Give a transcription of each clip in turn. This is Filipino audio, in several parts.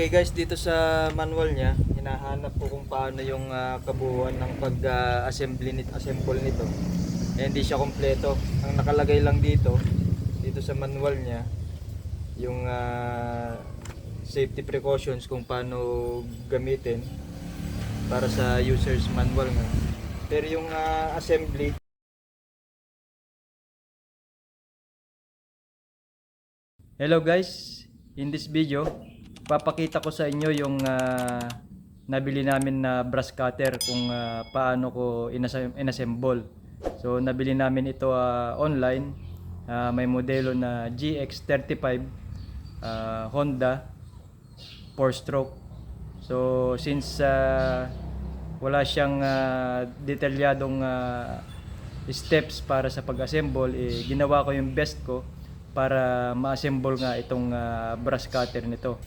Okay guys, dito sa manual niya, hinahanap ko kung paano yung ah, kabuuan ng pag-assembly nito, assemble nito. Eh, hindi siya kompleto. Ang nakalagay lang dito, dito sa manual niya, yung ah, safety precautions kung paano gamitin para sa user's manual nga. Pero yung ah, assembly, Hello guys, in this video, papakita ko sa inyo yung ah, nabili namin na brush cutter kung ah, paano ko inassemble. So nabili namin ito ah, online, Ah, may modelo na GX35 ah, Honda 4-stroke. So since ah, wala siyang ah, detalyadong ah, steps para sa pag-assemble, eh, ginawa ko yung best ko para ma-assemble nga itong ah, brush cutter nito.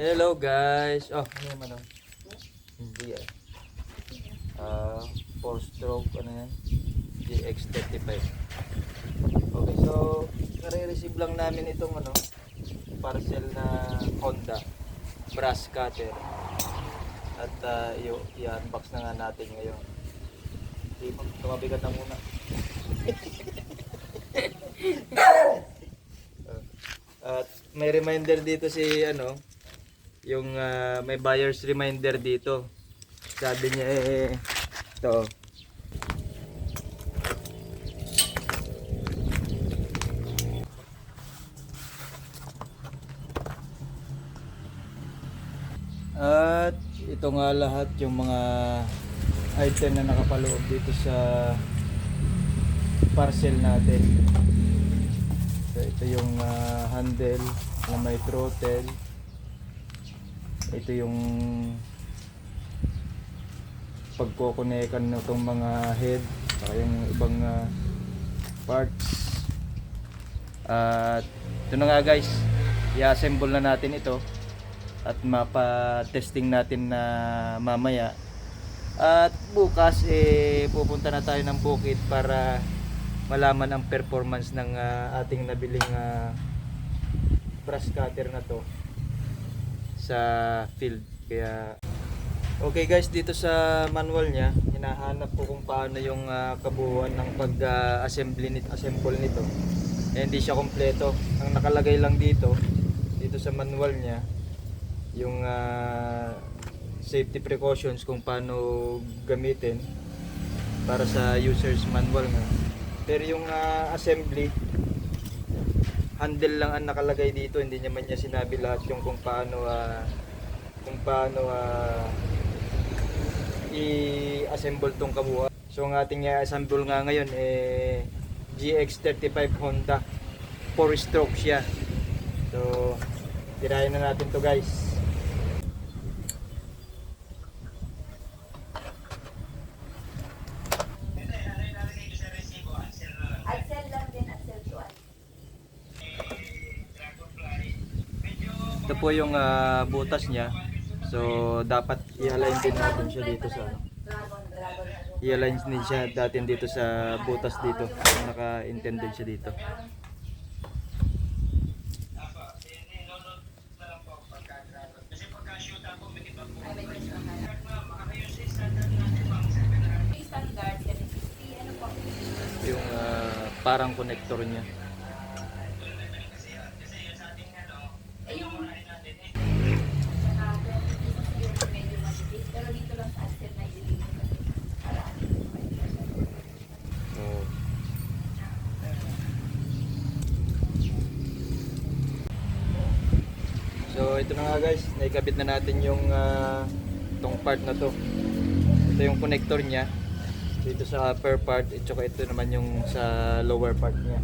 Hello guys. Oh, ano naman oh? Hindi ah. Ah, 4 stroke ano yan? GX35. Okay, so nare-receive lang namin itong ano parcel na Honda brush cutter. At uh, i-unbox na nga natin ngayon. Di mo, tumabigat na muna. At may reminder dito si ano, yung ah, may buyer's reminder dito. Sabi niya eh, ito. At ito nga lahat yung mga item na nakapaloob dito sa parcel natin. So ito yung ah, handle na may throttle. Ito yung pagkokonekan ng itong mga head saka yung ibang ah, parts. At ito na nga guys, i-assemble na natin ito at mapa-testing natin na mamaya. At bukas eh pupunta na tayo ng bukid para malaman ang performance ng ah, ating nabiling ah, brush cutter na to sa field. Kaya Okay guys, dito sa manual niya, hinahanap ko kung paano yung ah, kabuuan ng pag-assembly nito, assemble nito. Eh, hindi siya kompleto. Ang nakalagay lang dito, dito sa manual niya, yung ah, safety precautions kung paano gamitin para sa user's manual nga. Pero yung ah, assembly, handle lang ang nakalagay dito, hindi naman niya sinabi lahat yung kung paano ah, kung paano ah, i-assemble tong kabuuan. So ang ating i-assemble nga ngayon eh GX35 Honda 4 stroke siya. So tirayan na natin to guys. Axel lang din, Axel Juan. Ito po yung ah, butas niya. So dapat i-align din natin siya dito sa ano. I-align din siya natin dito sa butas dito. Naka-intended siya dito. Ay, may question May standard, 750, po? Yung ah, parang connector niya. Eh, yung... Ah, 20 yung medyo matipid, pero dito lang sa Axel na ililinis kasi para ano, So, So ito na nga guys, naikabit na natin yung ah, tong part na to. Ito yung connector niya dito sa upper part at saka ito naman yung sa lower part niya.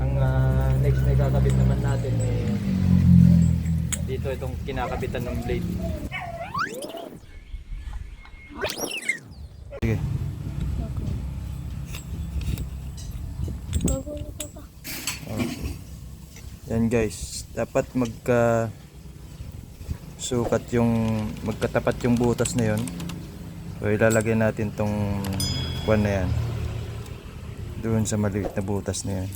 Ang ah, next na ikakabit naman natin eh dito itong kinakabitan ng blade. Sige. Oh. Yan guys, dapat magka sukat yung magkatapat yung butas na yon. So ilalagay natin tong kwan na yan. Doon sa maliit na butas na yan.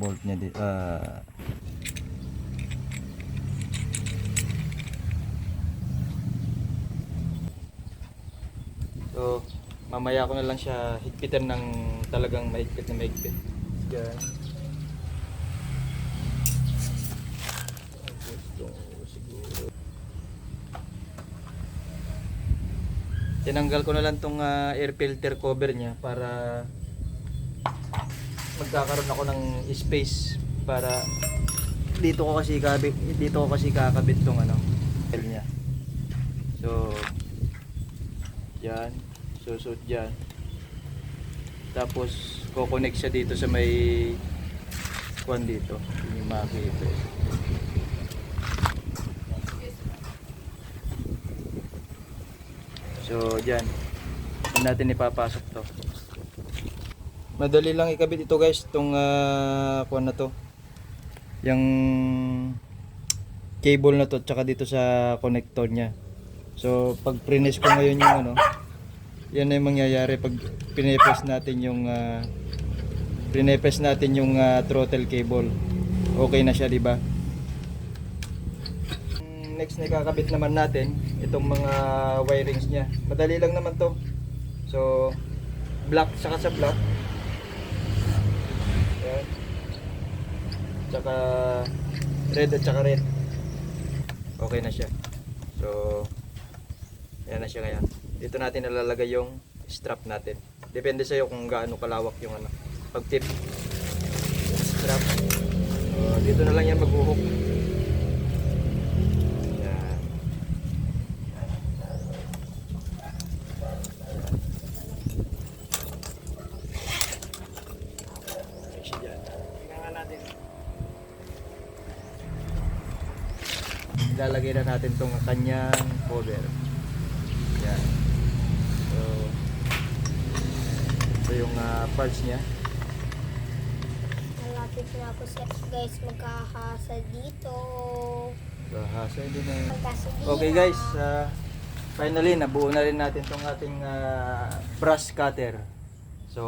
Bolt niya di ah So, mamaya ko na lang siya higpitan ng talagang mahigpit na mahigpit. Yan. Tinanggal ko na lang tong ah, air filter cover niya para magkakaroon ako ng space para dito ko kasi kabit dito ko kasi kakabit tong ano niya. So yan, susud yan. Tapos ko-connect siya dito sa may kuan dito. Hindi makita. So, dyan. Saan natin ipapasok to. Madali lang ikabit ito guys, itong uh, kuan na to. Yung cable na to, tsaka dito sa connector niya. So, pag prines ko ngayon yung ano, yan yung mangyayari pag pinepes natin yung uh, pinepes natin yung ah, throttle cable. Okay na siya, di ba? Next na ikakabit naman natin itong mga wirings niya. Madali lang naman to. So, black saka sa black. Yan. Tsaka red at tsaka red. Okay na siya. So, yan na siya ngayon. Dito natin nalalagay yung strap natin. Depende sa iyo kung gaano kalawak yung ano. Pag tip strap. So, dito na lang yan maghuhook. Yan. Okay siya dyan. Tingnan nga natin. Ilalagay na natin tong kanyang cover. Yan. So, ito yung ah, parts niya. Malapit na ako sa guys magkahasa dito. Bahasa, hindi na. Okay guys, ah, finally nabuo na rin natin tong ating ah, brush cutter. So,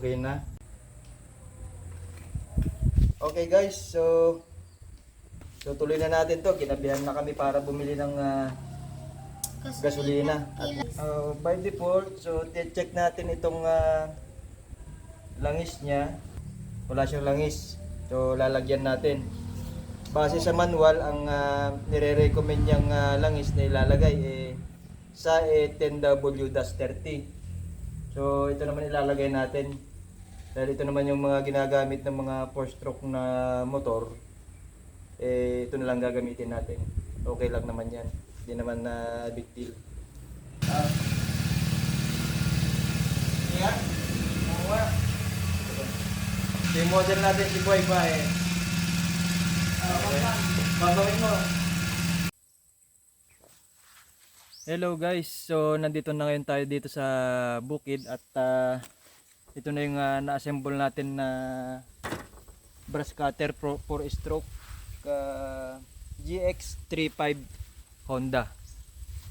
okay na. Okay guys, so So tuloy na natin to. Kinabihan na kami para bumili ng ah, gasolina. At, uh, by default, so check natin itong ah, langis niya. Wala siyang langis. So lalagyan natin. Base sa manual, ang uh, nire-recommend niyang ah, langis na ilalagay eh, sa eh, 10W-30. So ito naman ilalagay natin. Dahil ito naman yung mga ginagamit ng mga 4-stroke na motor eh ito na lang gagamitin natin. Okay lang naman yan. Hindi naman na big deal. Ah. Yeah. Mawa. Yung model natin si Boy ba eh. Okay. Babawin mo. Hello guys. So nandito na ngayon tayo dito sa bukid at ah, ito na yung ah, na-assemble natin na brush cutter 4 stroke uh, GX35 Honda.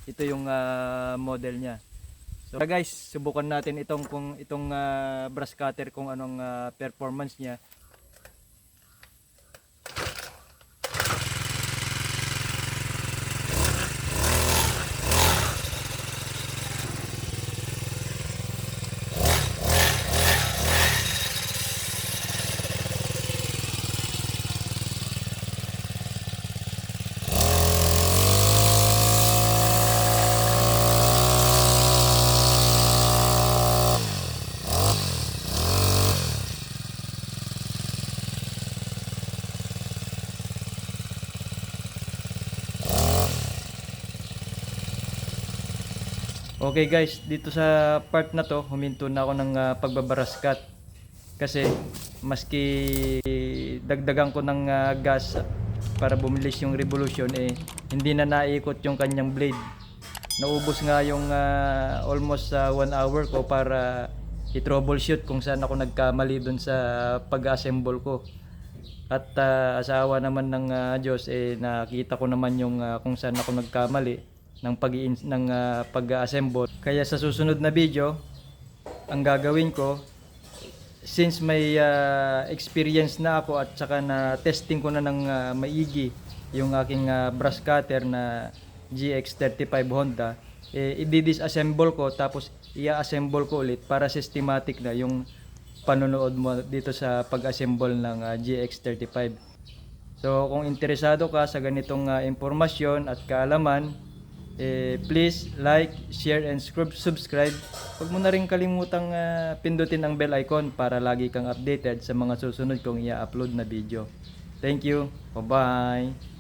Ito yung ah, model niya. So guys, subukan natin itong kung itong ah, brush cutter kung anong ah, performance niya. Okay guys, dito sa part na to, huminto na ako ng ah, pagbabaraskat. Kasi maski dagdagan ko ng ah, gas para bumilis yung revolution eh hindi na naikot yung kanyang blade. Naubos nga yung ah, almost 1 hour ko para i-troubleshoot kung saan ako nagkamali dun sa pag-assemble ko. At ah, asawa naman ng ah, Diyos eh nakita ko naman yung ah, kung saan ako nagkamali ng pag ng ah, pag-assemble. Kaya sa susunod na video, ang gagawin ko, since may ah, experience na ako at saka na testing ko na ng ah, maigi yung aking ah, brush cutter na GX35 Honda, eh, i-disassemble ko tapos i-assemble ko ulit para systematic na yung panonood mo dito sa pag-assemble ng ah, GX35. So kung interesado ka sa ganitong ah, impormasyon at kaalaman, eh, please like, share, and subscribe. Huwag mo na rin kalimutang ah, pindutin ang bell icon para lagi kang updated sa mga susunod kong i-upload na video. Thank you. Bye-bye.